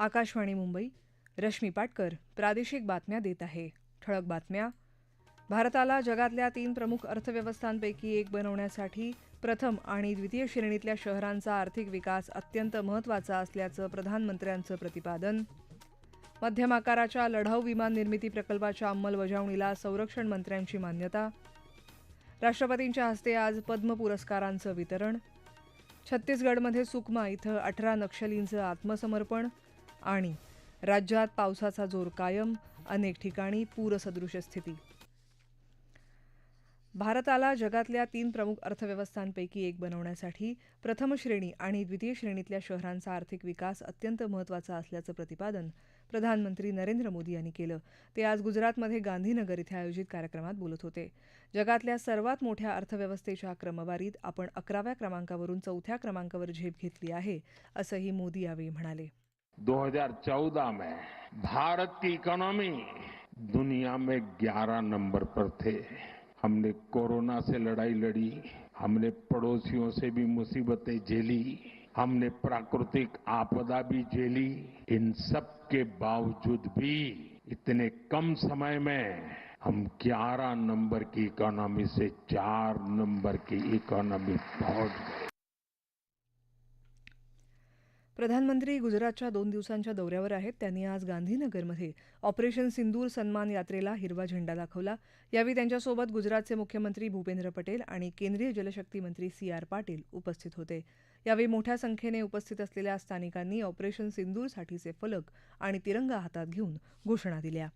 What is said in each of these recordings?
आकाशवाणी मुंबई रश्मी पाटकर प्रादेशिक बातम्या देत आहे. ठळक बातम्या. भारताला जगातल्या तीन प्रमुख अर्थव्यवस्थांपैकी एक बनवण्यासाठी प्रथम आणि द्वितीय श्रेणीतल्या शहरांचा आर्थिक विकास अत्यंत महत्त्वाचा असल्याचं प्रधानमंत्र्यांचं प्रतिपादन. मध्यम आकाराच्या लढाऊ विमान निर्मिती प्रकल्पाच्या अंमलबजावणीला संरक्षण मंत्र्यांची मान्यता. राष्ट्रपतींच्या हस्ते आज पद्म पुरस्कारांचं वितरण. छत्तीसगडमध्ये सुकमा इथं अठरा नक्षलींचं आत्मसमर्पण आणि राज्यात पावसाचा जोर कायम अनेक ठिकाणी पूरसदृश स्थिती. भारताला जगातल्या तीन प्रमुख अर्थव्यवस्थांपैकी एक बनवण्यासाठी प्रथम श्रेणी आणि द्वितीय श्रेणीतल्या शहरांचा आर्थिक विकास अत्यंत महत्त्वाचा असल्याचं प्रतिपादन प्रधानमंत्री नरेंद्र मोदी यांनी केलं. ते आज गुजरातमध्ये गांधीनगर इथे आयोजित कार्यक्रमात बोलत होते. जगातल्या सर्वात मोठ्या अर्थव्यवस्थेच्या क्रमवारीत आपण अकराव्या क्रमांकावरून चौथ्या क्रमांकावर झेप घेतली आहे असंही मोदी यावेळी म्हणाले. 2014 में भारत की इकोनॉमी दुनिया में 11 नंबर पर थे। हमने कोरोना से लड़ाई लड़ी, हमने पड़ोसियों से भी मुसीबतें झेली, हमने प्राकृतिक आपदा भी झेली। इन सब के बावजूद भी इतने कम समय में हम 11 नंबर की इकोनॉमी से चार नंबर की इकोनॉमी पहुँच गए। प्रधानमंत्री गुजरातच्या दोन दिवसांच्या दौऱ्यावर आहेत. त्यांनी आज गांधीनगरमध्ये ऑपरेशन सिंदूर सन्मान यात्रेला हिरवा झेंडा दाखवला. यावेळी त्यांच्यासोबत गुजरातचे मुख्यमंत्री भूपेंद्र पटेल आणि केंद्रीय जलशक्ती मंत्री सी आर पाटील उपस्थित होते. यावेळी मोठ्या संख्येने उपस्थित असलेल्या स्थानिकांनी ऑपरेशन सिंदूरसाठीचे फलक आणि तिरंगा हातात घेऊन घोषणा दिल्या.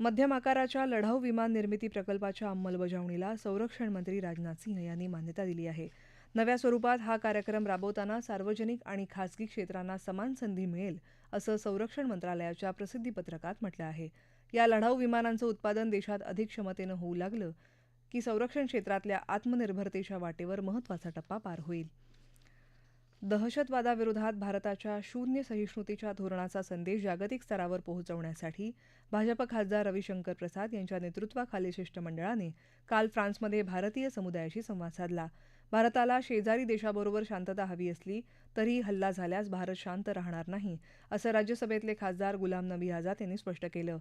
मध्यम आकाराच्या लढाऊ विमान निर्मिती प्रकल्पाच्या अंमलबजावणीला संरक्षण मंत्री राजनाथ सिंह यांनी मान्यता दिली आहे. नव्या स्वरूपात हा कार्यक्रम राबवताना सार्वजनिक आणि खासगी क्षेत्रांना समान संधी मिळेल असं संरक्षण मंत्रालयाच्या प्रसिद्धीपत्रकात म्हटलं आहे. या लढाऊ विमानांचं उत्पादन देशात अधिक क्षमतेनं होऊ लागलं की संरक्षण क्षेत्रातल्या आत्मनिर्भरतेच्या वाटेवर महत्त्वाचा टप्पा पार होईल. दहशतवादाविरोधात भारताच्या शून्य सहिष्णुतेच्या धोरणाचा संदेश जागतिक स्तरावर पोहोचवण्यासाठी भाजप खासदार रविशंकर प्रसाद यांच्या नेतृत्वाखालील शिष्टमंडळाने काल फ्रान्समध्ये भारतीय समुदायाशी संवाद साधला. भारताला शेजारी देशाबरोबर शांतता हवी असली तरीही हल्ला झाल्यास भारत शांत राहणार नाही असं राज्यसभेतले खासदार गुलाम नबी आझाद यांनी स्पष्ट केलं.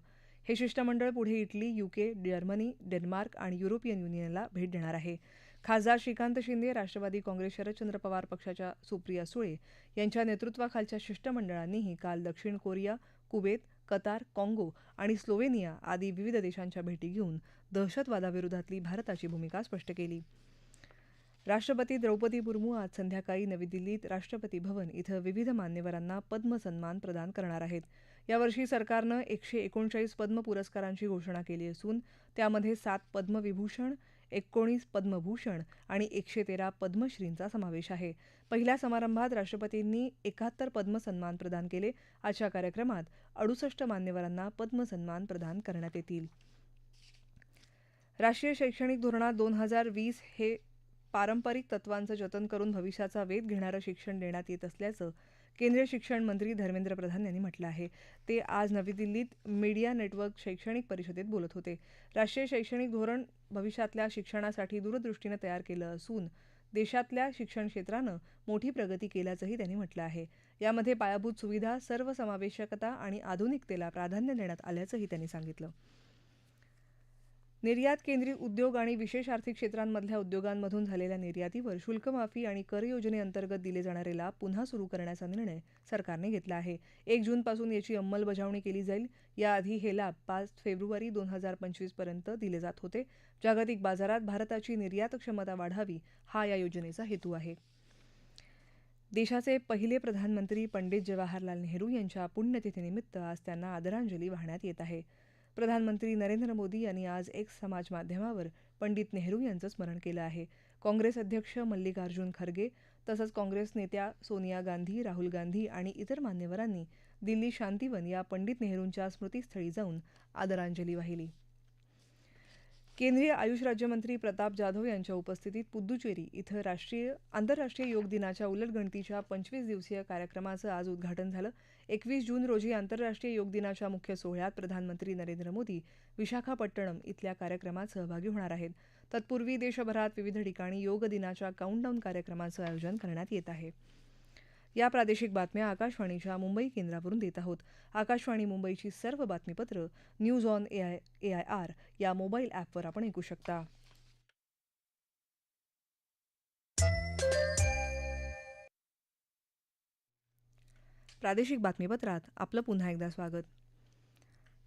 हे शिष्टमंडळ पुढे इटली युके जर्मनी डेन्मार्क आणि युरोपियन युनियनला भेट देणार आहे. खासदार श्रीकांत शिंदे राष्ट्रवादी काँग्रेस शरदचंद्र पवार पक्षाच्या सुप्रिया सुळे यांच्या नेतृत्वाखालच्या शिष्टमंडळांनीही काल दक्षिण कोरिया कुवेत कतार काँगो आणि स्लोवेनिया आदी विविध देशांच्या भेटी घेऊन दहशतवादाविरोधातली भारताची भूमिका स्पष्ट केली. राष्ट्रपती द्रौपदी मुर्मू आज संध्याकाळी नवी दिल्लीत राष्ट्रपती भवन इथं विविध मान्यवरांना पद्म सन्मान प्रदान करणार आहेत. यावर्षी सरकारनं एकशे एकोणचाळीस पद्म पुरस्कारांची घोषणा केली असून त्यामध्ये सात पद्मविभूषण एकोणीस पद्मभूषण आणि एकशे तेरा पद्मश्रींचा समावेश आहे. पहिल्या समारंभात राष्ट्रपतींनी एकाहत्तर पद्म सन्मान प्रदान केले. आजच्या कार्यक्रमात अडुसष्ट मान्यवरांना पद्म सन्मान प्रदान करण्यात येतील. राष्ट्रीय शैक्षणिक धोरणात दोन हजार वीस हे पारंपरिक तत्वांचं जतन करून भविष्याचा वेध घेणारं शिक्षण देण्यात येत असल्याचं केंद्रीय शिक्षण मंत्री धर्मेंद्र प्रधान यांनी म्हटलं आहे. ते आज नवी दिल्लीत मीडिया नेटवर्क शैक्षणिक परिषदेत बोलत होते. राष्ट्रीय शैक्षणिक धोरण भविष्यातल्या शिक्षणासाठी दूरदृष्टीनं तयार केलं असून देशातल्या शिक्षण क्षेत्रानं मोठी प्रगती केल्याचंही त्यांनी म्हटलं आहे. यामध्ये पायाभूत सुविधा सर्वसमावेशकता आणि आधुनिकतेला प्राधान्य देण्यात आल्याचंही त्यांनी सांगितलं. निर्यात केंद्रित उद्योग आणि विशेष आर्थिक क्षेत्रांमधल्या उद्योगांमधून झालेल्या निर्यातीवर शुल्क माफी आणि कर योजनेअंतर्गत दिले जाणारे लाभ पुन्हा सुरू करण्याचा निर्णय सरकारने घेतला आहे. एक जूनपासून याची अंमलबजावणी केली जाईल. याआधी हे लाभ पाच फेब्रुवारी दोन हजार पंचवीसपर्यंत दिले जात होते. जागतिक बाजारात भारताची निर्यात क्षमता वाढावी हा या योजनेचा हेतू आहे. देशाचे पहिले प्रधानमंत्री पंडित जवाहरलाल नेहरू यांच्या पुण्यतिथीनिमित्त आज त्यांना आदरांजली वाहण्यात येत आहे. प्रधानमंत्री नरेंद्र मोदी यांनी आज एक समाज माध्यमावर पंडित नेहरू यांचं स्मरण केलं आहे. काँग्रेस अध्यक्ष मल्लिकार्जुन खरगे तसंच काँग्रेस नेत्या सोनिया गांधी राहुल गांधी आणि इतर मान्यवरांनी दिल्ली शांतीवन या पंडित नेहरूंच्या स्मृतीस्थळी जाऊन आदरांजली वाहिली. केंद्रीय आयुष राज्यमंत्री प्रताप जाधव यांच्या उपस्थितीत पुद्दुचेरी इथं राष्ट्रीय आंतरराष्ट्रीय योग दिनाच्या उलटगणतीच्या पंचवीस दिवसीय कार्यक्रमाचं आज उद्घाटन झालं. एकवीस जून रोजी आंतरराष्ट्रीय योग दिनाच्या मुख्य सोहळ्यात प्रधानमंत्री नरेंद्र मोदी विशाखापट्टणम इथल्या कार्यक्रमात सहभागी होणार आहेत. तत्पूर्वी देशभरात विविध ठिकाणी योग दिनाच्या काउंटडाऊन कार्यक्रमाचं आयोजन करण्यात येत आहे. या प्रादेशिक बातम्या आकाशवाणीच्या मुंबई केंद्रावरून देत आहोत. आकाशवाणी मुंबईची सर्व बातमीपत्र news on A I A I R या मोबाईल ॲपवर आपण ऐकू शकता. प्रादेशिक बातमीपत्रात आपलं पुन्हा एकदा स्वागत.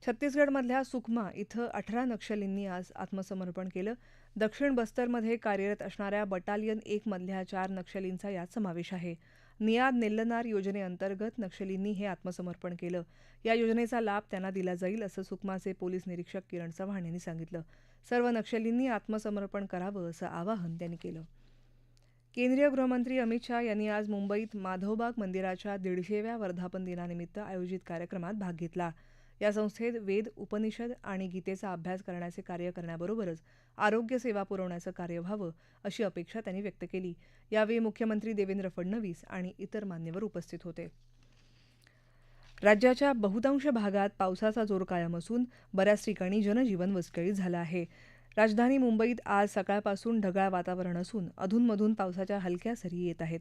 छत्तीसगडमधल्या सुकमा इथं अठरा नक्षलींनी आज आत्मसमर्पण केलं. दक्षिण बस्तरमध्ये कार्यरत असणाऱ्या बटालियन एक मधल्या चार नक्षलींचा यात समावेश आहे. नियाद नेल्लनार योजनेअंतर्गत नक्षलींनी हे आत्मसमर्पण केलं. या योजनेचा लाभ त्यांना दिला जाईल असं सुकमाचे पोलीस निरीक्षक किरण चव्हाण यांनी सांगितलं. सर्व नक्षलींनी आत्मसमर्पण करावं असं आवाहन त्यांनी केलं. केंद्रीय गृहमंत्री अमित शाह यांनी आज मुंबईत माधवबाग मंदिराच्या दीडशेव्या वर्धापन दिनानिमित्त आयोजित कार्यक्रमात भाग घेतला. या संस्थेत वेद उपनिषद आणि गीतेचा अभ्यास करण्याचे कार्य करण्याबरोबरच आरोग्य सेवा पुरवण्याचं कार्य व्हावं अशी अपेक्षा त्यांनी व्यक्त केली. यावेळी मुख्यमंत्री देवेंद्र फडणवीस आणि इतर मान्यवर उपस्थित होते. राज्याच्या बहुतांश भागात पावसाचा जोर कायम असून बऱ्याच ठिकाणी जनजीवन विस्कळीत झालं आहे. राजधानी मुंबईत आज सकाळपासून ढगाळ वातावरण असून अधूनमधून पावसाच्या हलक्या सरी येत आहेत.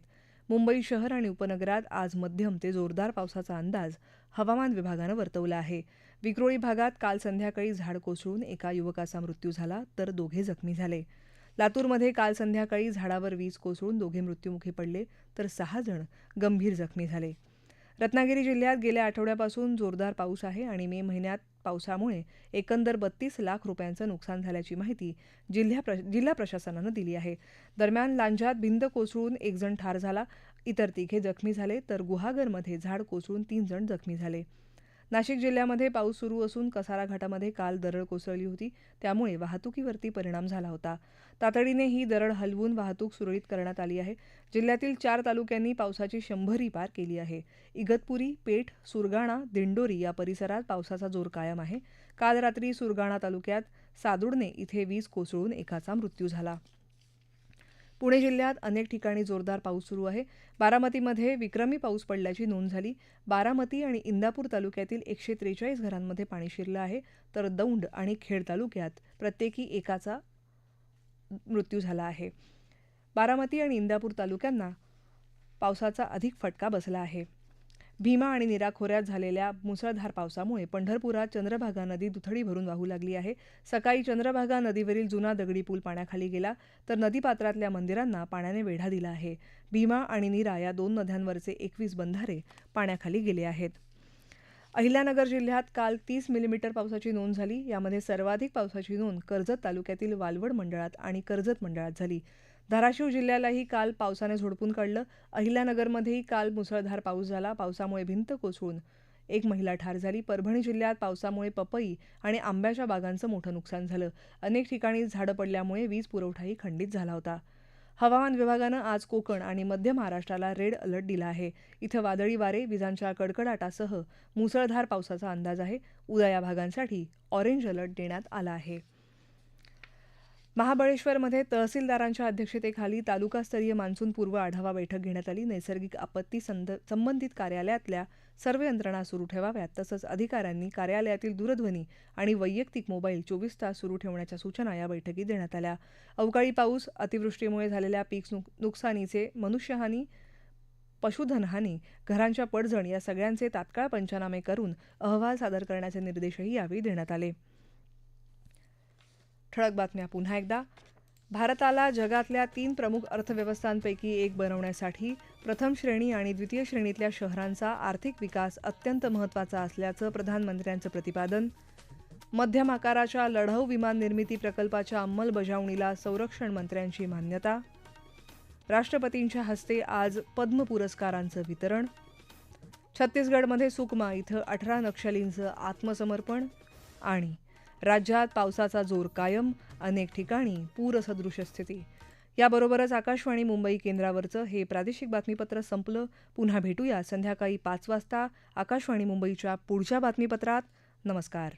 मुंबई शहर आणि उपनगरात आज मध्यम ते जोरदार पावसाचा अंदाज हवामान विभागानं वर्तवला आहे. विक्रोळी भागात काल संध्याकाळी झाड कोसळून एका युवकाचा मृत्यू झाला तर दोघे जखमी झाले. लातूरमध्ये काल संध्याकाळी झाडावर वीज कोसळून दोघे मृत्यूमुखी पडले तर सहा जण गंभीर जखमी झाले. रत्नागिरी जिल्ह्यात गेल्या आठवड्यापासून जोरदार पाऊस आहे आणि मे महिन्यात पावसामुळे एकंदर बत्तीस लाख रुपयांचं नुकसान झाल्याची माहिती जिल्हा प्र जिल्हा प्रशासनानं दिली आहे. दरम्यान लांजात भिंत कोसळून एक जण ठार झाला इतर तिघे जखमी झाले तर गुहागरमध्ये झाड कोसळून तीन जण जखमी झाले. नाशिक जिल्ह्यामध्ये पाऊस सुरू असून कसारा घाटामध्ये काल दरड कोसळली होती. त्यामुळे वाहतुकीवरती परिणाम झाला होता. तातडीने ही दरड हलवून वाहतूक सुरळीत करण्यात आली आहे. जिल्ह्यातील चार तालुक्यांनी पावसाची शंभरी पार केली आहे. इगतपुरी पेठ सुरगाणा दिंडोरी या परिसरात पावसाचा जोर कायम आहे. काल रात्री सुरगाणा तालुक्यात सादुडणे इथे वीज कोसळून एकाचा मृत्यू झाला. पुणे जिल्ह्यात अनेक ठिकाणी जोरदार पाऊस सुरू आहे. बारामतीमध्ये विक्रमी पाऊस पडल्याची नोंद झाली. बारामती आणि इंदापूर तालुक्यातील एकशे त्रेचाळीस घरांमध्ये पाणी शिरलं आहे. तर दौंड आणि खेड तालुक्यात प्रत्येकी एकाचा मृत्यू झाला आहे. बारामती आणि इंदापूर तालुक्यांना पावसाचा अधिक फटका बसला आहे. भीमा आणि निरा खोऱ्यात झालेल्या मुसळधार पावसामुळे पंढरपुरात चंद्रभागा नदी दुथडी भरून वाहू लागली आहे. सकाळी चंद्रभागा नदीवरील जुना दगडी पूल पाण्याखाली गेला तर नदीपात्रातल्या मंदिरांना पाण्याने वेढा दिला आहे. भीमा आणि निरा या दोन नद्यांवरचे एकवीस बंधारे पाण्याखाली गेले आहेत. अहिल्यानगर जिल्ह्यात काल तीस मिलीमीटर पावसाची नोंद झाली. यामध्ये सर्वाधिक पावसाची नोंद कर्जत तालुक्यातील वालवड मंडळात आणि कर्जत मंडळात झाली. धाराशिव जिल्ह्यालाही काल पावसाने झोडपून काढलं. अहिल्यानगरमध्येही काल मुसळधार पाऊस झाला. पावसामुळे भिंत कोसळून एक महिला ठार झाली. परभणी जिल्ह्यात पावसामुळे पपई आणि आंब्याच्या बागांचं मोठं नुकसान झालं. अनेक ठिकाणी झाडं पडल्यामुळे वीज पुरवठाही खंडित झाला होता. हवामान विभागानं आज कोकण आणि मध्य महाराष्ट्राला रेड अलर्ट दिला आहे. इथं वादळी वारे विजांच्या कडकडाटासह मुसळधार पावसाचा अंदाज आहे. उद्या या भागांसाठी ऑरेंज अलर्ट देण्यात आला आहे. महाबळेश्वरमध्ये तहसीलदारांच्या अध्यक्षतेखाली तालुकास्तरीय मान्सूनपूर्व आढावा बैठक घेण्यात आली. नैसर्गिक आपत्ती संद संबंधित कार्यालयातल्या सर्व यंत्रणा सुरू ठेवाव्यात तसंच अधिकाऱ्यांनी कार्यालयातील दूरध्वनी आणि वैयक्तिक मोबाईल चोवीस तास सुरू ठेवण्याच्या सूचना या बैठकीत देण्यात आल्या. अवकाळी पाऊस अतिवृष्टीमुळे झालेल्या पीक नुकसानीचे मनुष्यहानी पशुधनहानी घरांच्या पडझड या सगळ्यांचे तात्काळ पंचनामे करून अहवाल सादर करण्याचे निर्देशही यावेळी देण्यात आले. ठळक बातम्या पुन्हा एकदा. भारताला जगातल्या तीन प्रमुख अर्थव्यवस्थांपैकी एक बनवण्यासाठी प्रथम श्रेणी आणि द्वितीय श्रेणीतल्या शहरांचा आर्थिक विकास अत्यंत महत्त्वाचा असल्याचं प्रधानमंत्र्यांचं प्रतिपादन. मध्यम आकाराच्या लढाऊ विमान निर्मिती प्रकल्पाच्या अंमलबजावणीला संरक्षण मंत्र्यांची मान्यता. राष्ट्रपतींच्या हस्ते आज पद्म पुरस्कारांचं वितरण. छत्तीसगडमध्ये सुकमा इथं अठरा नक्षलींचं आत्मसमर्पण आणि राज्यात पावसाचा जोर कायम अनेक ठिकाणी पूरसदृश स्थिती. याबरोबरच आकाशवाणी मुंबई केंद्रावरचं हे प्रादेशिक बातमीपत्र संपलं. पुन्हा भेटूया संध्याकाळी पाच वाजता आकाशवाणी मुंबईच्या पुढच्या बातमीपत्रात. नमस्कार.